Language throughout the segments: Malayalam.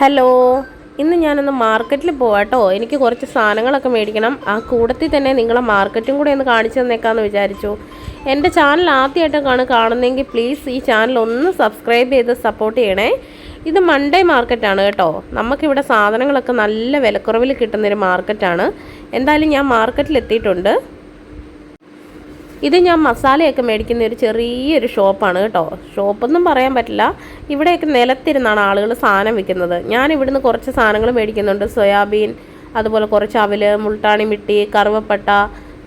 ഹലോ. ഇന്ന് ഞാനൊന്ന് മാർക്കറ്റിൽ പോവാട്ടോ. എനിക്ക് കുറച്ച് സാധനങ്ങളൊക്കെ മേടിക്കണം. ആ കൂടത്തിൽ തന്നെ നിങ്ങളെ മാർക്കറ്റും കൂടെ ഒന്ന് കാണിച്ചു തന്നേക്കാന്ന് വിചാരിച്ചു. എന്റെ ചാനൽ ആദ്യമായിട്ടൊക്കെയാണ് കാണുന്നതെങ്കിൽ പ്ലീസ് ഈ ചാനൽ ഒന്ന് സബ്സ്ക്രൈബ് ചെയ്ത് സപ്പോർട്ട് ചെയ്യണേ. ഇത് മൺഡേ മാർക്കറ്റാണ് കേട്ടോ. നമുക്കിവിടെ സാധനങ്ങളൊക്കെ നല്ല വിലക്കുറവിൽ കിട്ടുന്നൊരു മാർക്കറ്റാണ് എന്തായാലും ഞാൻ മാർക്കറ്റിൽ എത്തിയിട്ടുണ്ട്. ഇത് ഞാൻ മസാലയൊക്കെ മേടിക്കുന്ന ഒരു ചെറിയൊരു ഷോപ്പാണ് കേട്ടോ. ഷോപ്പൊന്നും പറയാൻ പറ്റില്ല. ഇവിടെയൊക്കെ നിലത്തിരുന്നാണ് ആളുകൾ സാധനം വിൽക്കുന്നത്. ഞാൻ ഇവിടുന്ന് കുറച്ച് സാധനങ്ങൾ മേടിക്കുന്നുണ്ട്. സോയാബീൻ അതുപോലെ കുറച്ച് അവൽ മുൾട്ടാണി മിട്ടി കറുവപ്പട്ട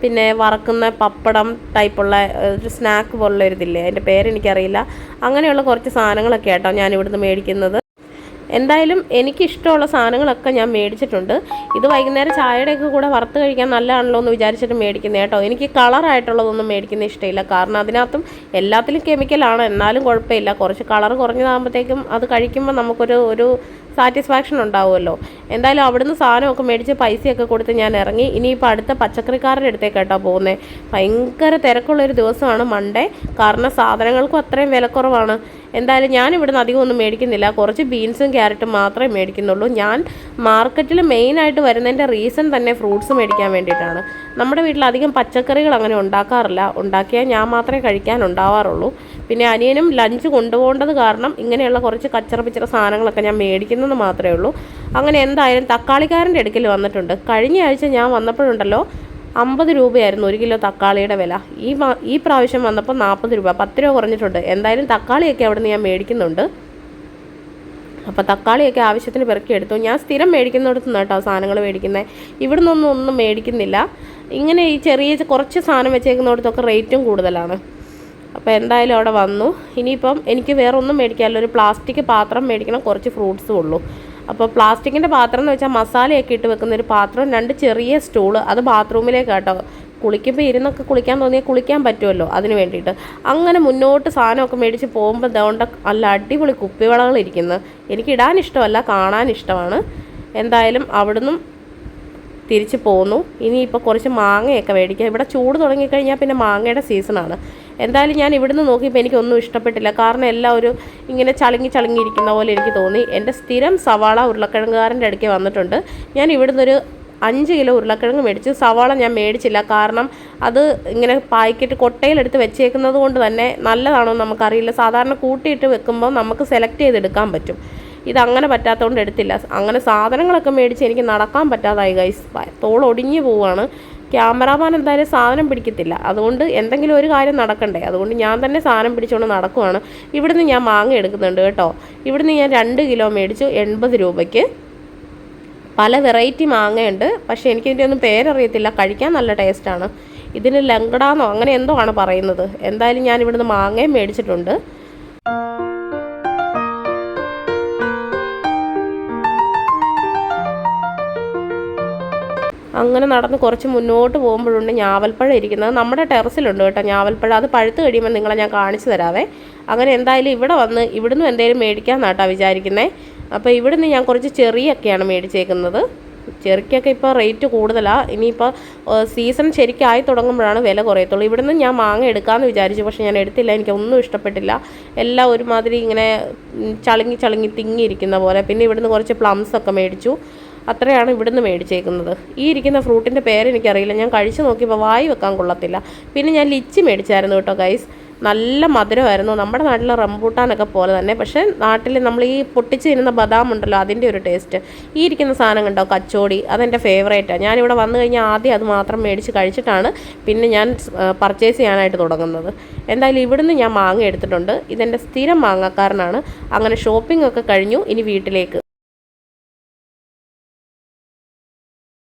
പിന്നെ വറക്കുന്ന പപ്പടം ടൈപ്പുള്ള ഒരു സ്നാക്ക് പോലുള്ള ഒരു ഇതില്ലേ? അതിന്റെ പേരെനിക്കറിയില്ല. അങ്ങനെയുള്ള കുറച്ച് സാധനങ്ങളൊക്കെ കേട്ടോ ഞാൻ ഇവിടുന്ന് മേടിക്കുന്നത്. എന്തായാലും എനിക്കിഷ്ടമുള്ള സാധനങ്ങളൊക്കെ ഞാൻ മേടിച്ചിട്ടുണ്ട്. ഇത് വൈകുന്നേരം ചായയുടെയൊക്കെ കൂടെ വറുത്ത് കഴിക്കാൻ നല്ലതാണല്ലോ എന്ന് വിചാരിച്ചിട്ട് മേടിക്കുന്നത് കേട്ടോ. എനിക്ക് കളറായിട്ടുള്ളതൊന്നും മേടിക്കുന്ന ഇഷ്ടമില്ല. കാരണം അതിനകത്തും എല്ലാത്തിലും കെമിക്കലാണ് എന്നാലും കുഴപ്പമില്ല. കുറച്ച് കളർ കുറഞ്ഞതാകുമ്പോഴത്തേക്കും അത് കഴിക്കുമ്പോൾ നമുക്കൊരു ഒരു സാറ്റിസ്ഫാക്ഷൻ ഉണ്ടാവുമല്ലോ. എന്തായാലും അവിടുന്ന് സാധനമൊക്കെ മേടിച്ച് പൈസയൊക്കെ കൊടുത്ത് ഞാൻ ഇറങ്ങി. ഇനിയിപ്പോൾ അടുത്ത പച്ചക്കറിക്കാരുടെ അടുത്തേക്ക് കേട്ടോ പോകുന്നത് ഭയങ്കര തിരക്കുള്ളൊരു ദിവസമാണ് മൺഡേ. കാരണം സാധനങ്ങൾക്കും അത്രയും വിലക്കുറവാണ്. എന്തായാലും ഞാൻ ഇവിടുന്ന് അധികം ഒന്നും മേടിക്കുന്നില്ല. കുറച്ച് ബീൻസും ക്യാരറ്റും മാത്രമേ മേടിക്കുന്നുള്ളൂ. ഞാൻ മാർക്കറ്റിൽ മെയിനായിട്ട് വരുന്നതിന്റെ റീസൺ തന്നെ ഫ്രൂട്ട്സ് മേടിക്കാൻ വേണ്ടിയിട്ടാണ്. നമ്മുടെ വീട്ടിൽ അധികം പച്ചക്കറികൾ അങ്ങനെ ഉണ്ടാക്കാറില്ല. ഉണ്ടാക്കിയാൽ ഞാൻ മാത്രമേ കഴിക്കാൻ ഉണ്ടാവാറുള്ളൂ. പിന്നെ അനിയനും ലഞ്ച് കൊണ്ടുപോകേണ്ടത് കാരണം ഇങ്ങനെയുള്ള കുറച്ച് കച്ചറ പിച്ചറ സാധനങ്ങളൊക്കെ ഞാൻ മേടിക്കുന്നത് മാത്രമേ ഉള്ളൂ. അങ്ങനെ എന്തായാലും തക്കാളിക്കാരന്റെ അടുക്കൽ വന്നിട്ടുണ്ട്. കഴിഞ്ഞ ആഴ്ച ഞാൻ വന്നപ്പോഴുണ്ടല്ലോ അമ്പത് രൂപയായിരുന്നു ഒരു കിലോ തക്കാളിയുടെ വില. ഈ ഈ പ്രാവശ്യം വന്നപ്പോൾ നാൽപ്പത് രൂപ പത്ത് രൂപ കുറഞ്ഞിട്ടുണ്ട്. എന്തായാലും തക്കാളിയൊക്കെ അവിടെ ഞാൻ മേടിക്കുന്നുണ്ട്. അപ്പോൾ തക്കാളിയൊക്കെ ആവശ്യത്തിന് പെറുക്കി എടുത്തു. ഞാൻ സ്ഥിരം മേടിക്കുന്നിടത്തു നിന്ന് കേട്ടോ സാധനങ്ങൾ മേടിക്കുന്നത്. ഇവിടെ നിന്നൊന്നും ഒന്നും മേടിക്കുന്നില്ല. ഇങ്ങനെ ഈ ചെറിയ കുറച്ച് സാധനം വെച്ചേക്കുന്നിടത്തൊക്കെ റേറ്റും കൂടുതലാണ്. അപ്പോൾ എന്തായാലും അവിടെ വന്നു. ഇനിയിപ്പം എനിക്ക് വേറെ ഒന്നും മേടിക്കാമല്ലോ ഒരു പ്ലാസ്റ്റിക് പാത്രം മേടിക്കണം. കുറച്ച് ഫ്രൂട്ട്സും ഉള്ളൂ. അപ്പോൾ പ്ലാസ്റ്റിക്കിന്റെ പാത്രം എന്ന് വെച്ചാൽ മസാലയൊക്കെ ഇട്ട് വെക്കുന്ന ഒരു പാത്രം രണ്ട് ചെറിയ സ്റ്റൂൾ അത് ബാത്റൂമിലേക്ക് കേട്ടോ കുളിക്കുമ്പോൾ ഇരുന്നൊക്കെ കുളിക്കാൻ തോന്നിയാൽ കുളിക്കാൻ പറ്റുമല്ലോ അതിന് വേണ്ടിയിട്ട്. അങ്ങനെ മുന്നോട്ട് സാധനമൊക്കെ മേടിച്ച് പോകുമ്പോൾ ദൗണ്ട നല്ല അടിപൊളി കുപ്പിവളകൾ ഇരിക്കുന്നത് എനിക്ക് ഇടാൻ ഇഷ്ടമല്ല കാണാൻ ഇഷ്ടമാണ്. എന്തായാലും അവിടുന്ന് തിരിച്ച് പോന്നു. ഇനിയിപ്പോൾ കുറച്ച് മാങ്ങയൊക്കെ മേടിക്കാം. ഇവിടെ ചൂട് തുടങ്ങിക്കഴിഞ്ഞാൽ പിന്നെ മാങ്ങയുടെ സീസണാണ് എന്തായാലും ഞാൻ ഇവിടുന്ന് നോക്കിയപ്പോൾ എനിക്കൊന്നും ഇഷ്ടപ്പെട്ടില്ല. കാരണം എല്ലാം ഒരു ഇങ്ങനെ ചളുങ്ങി ചളുങ്ങിയിരിക്കുന്ന പോലെ എനിക്ക് തോന്നി. എന്റെ സ്ഥിരം സവാള ഉരുളക്കിഴങ്ങുകാരന്റെ അടുക്കെ വന്നിട്ടുണ്ട്. ഞാൻ ഇവിടുന്ന് ഒരു അഞ്ച് കിലോ ഉരുളക്കിഴങ്ങ് മേടിച്ചു. സവാള ഞാൻ മേടിച്ചില്ല. കാരണം അത് ഇങ്ങനെ പായ്ക്കറ്റ് കൊട്ടയിലെടുത്ത് വെച്ചേക്കുന്നത് കൊണ്ട് തന്നെ നല്ലതാണോ നമുക്കറിയില്ല. സാധാരണ കൂട്ടിയിട്ട് വെക്കുമ്പോൾ നമുക്ക് സെലക്ട് ചെയ്തെടുക്കാൻ പറ്റും. ഇതങ്ങനെ പറ്റാത്തതുകൊണ്ട് എടുത്തില്ല. അങ്ങനെ സാധനങ്ങളൊക്കെ മേടിച്ച് എനിക്ക് നടക്കാൻ പറ്റാതായി ഗൈസ് തോളൊടിഞ്ഞു പോവുകയാണ് ക്യാമറാമാൻ എന്തായാലും സാധനം പിടിക്കത്തില്ല. അതുകൊണ്ട് എന്തെങ്കിലും ഒരു കാര്യം നടക്കണ്ടേ? അതുകൊണ്ട് ഞാൻ തന്നെ സാധനം പിടിച്ചുകൊണ്ട് നടക്കുവാണ്. ഇവിടുന്ന് ഞാൻ മാങ്ങ എടുക്കുന്നുണ്ട് കേട്ടോ. ഇവിടുന്ന് ഞാൻ രണ്ട് കിലോ മേടിച്ചു എൺപത് രൂപയ്ക്ക്. പല വെറൈറ്റി മാങ്ങയുണ്ട്. പക്ഷേ എനിക്കിതിന്റെ ഒന്നും പേരറിയത്തില്ല. കഴിക്കാൻ നല്ല ടേസ്റ്റാണ്. ഇതിന് ലങ്കടാന്നോ അങ്ങനെ എന്തോ ആണ് പറയുന്നത്. എന്തായാലും ഞാൻ ഇവിടുന്ന് മാങ്ങയും മേടിച്ചിട്ടുണ്ട്. അങ്ങനെ നടന്ന് കുറച്ച് മുന്നോട്ട് പോകുമ്പോഴുണ്ട് ഞാവൽപ്പഴം ഇരിക്കുന്നത്. നമ്മുടെ ടെറസിലുണ്ട് കേട്ടോ ഞാവൽപ്പഴം. അത് പഴുത്ത് കഴിയുമ്പോൾ നിങ്ങളെ ഞാൻ കാണിച്ചു തരാവേ. അങ്ങനെ എന്തായാലും ഇവിടെ വന്ന് ഇവിടുന്ന് എന്തെങ്കിലും മേടിക്കാമെന്നാട്ടാ വിചാരിക്കുന്നത് അപ്പോൾ ഇവിടുന്ന് ഞാൻ കുറച്ച് ചെറിയൊക്കെയാണ് മേടിച്ചേക്കുന്നത്. ചെറിക്കൊക്കെ ഇപ്പോൾ റേറ്റ് കൂടുതലാണ് ഇനിയിപ്പോൾ സീസൺ ശരിക്കായി തുടങ്ങുമ്പോഴാണ് വില കുറയത്തുള്ളൂ. ഇവിടുന്ന് ഞാൻ മാങ്ങ എടുക്കാമെന്ന് വിചാരിച്ചു പക്ഷേ ഞാൻ എടുത്തില്ല. എനിക്കൊന്നും ഇഷ്ടപ്പെട്ടില്ല. എല്ലാം ഒരുമാതിരി ഇങ്ങനെ ചളുങ്ങി ചളുങ്ങി തിങ്ങിയിരിക്കുന്ന പോലെ. പിന്നെ ഇവിടുന്ന് കുറച്ച് പ്ലംസ് ഒക്കെ മേടിച്ചു. അത്രയാണ് ഇവിടുന്ന് മേടിച്ചേക്കുന്നത്. ഈ ഇരിക്കുന്ന ഫ്രൂട്ടിന്റെ പേര് എനിക്കറിയില്ല. ഞാൻ കഴിച്ചു നോക്കിയപ്പോൾ വായി വെക്കാൻ കൊള്ളത്തില്ല. പിന്നെ ഞാൻ ലിച്ചി മേടിച്ചായിരുന്നു കേട്ടോ ഗൈസ് നല്ല മധുരമായിരുന്നു. നമ്മുടെ നാട്ടിലെ റംബൂട്ടാനൊക്കെ പോലെ തന്നെ. പക്ഷേ നാട്ടിൽ നമ്മൾ ഈ പൊട്ടിച്ച് തിന്നുന്ന ബദാം ഉണ്ടല്ലോ അതിന്റെ ഒരു ടേസ്റ്റ് ഈ ഇരിക്കുന്ന സാധനം കണ്ടോ കച്ചോടി? അതെന്റെ ഫേവറേറ്റാണ് ഞാനിവിടെ വന്നു കഴിഞ്ഞാൽ ആദ്യം അത് മാത്രം മേടിച്ച് കഴിച്ചിട്ടാണ് പിന്നെ ഞാൻ പർച്ചേസ് ചെയ്യാനായിട്ട് തുടങ്ങുന്നത്. എന്തായാലും ഇവിടുന്ന് ഞാൻ മാങ്ങ എടുത്തിട്ടുണ്ട്. ഇതെന്റെ സ്ഥിരം മാങ്ങക്കാരനാണ്. അങ്ങനെ ഷോപ്പിംഗ് ഒക്കെ കഴിഞ്ഞു ഇനി വീട്ടിലേക്ക്.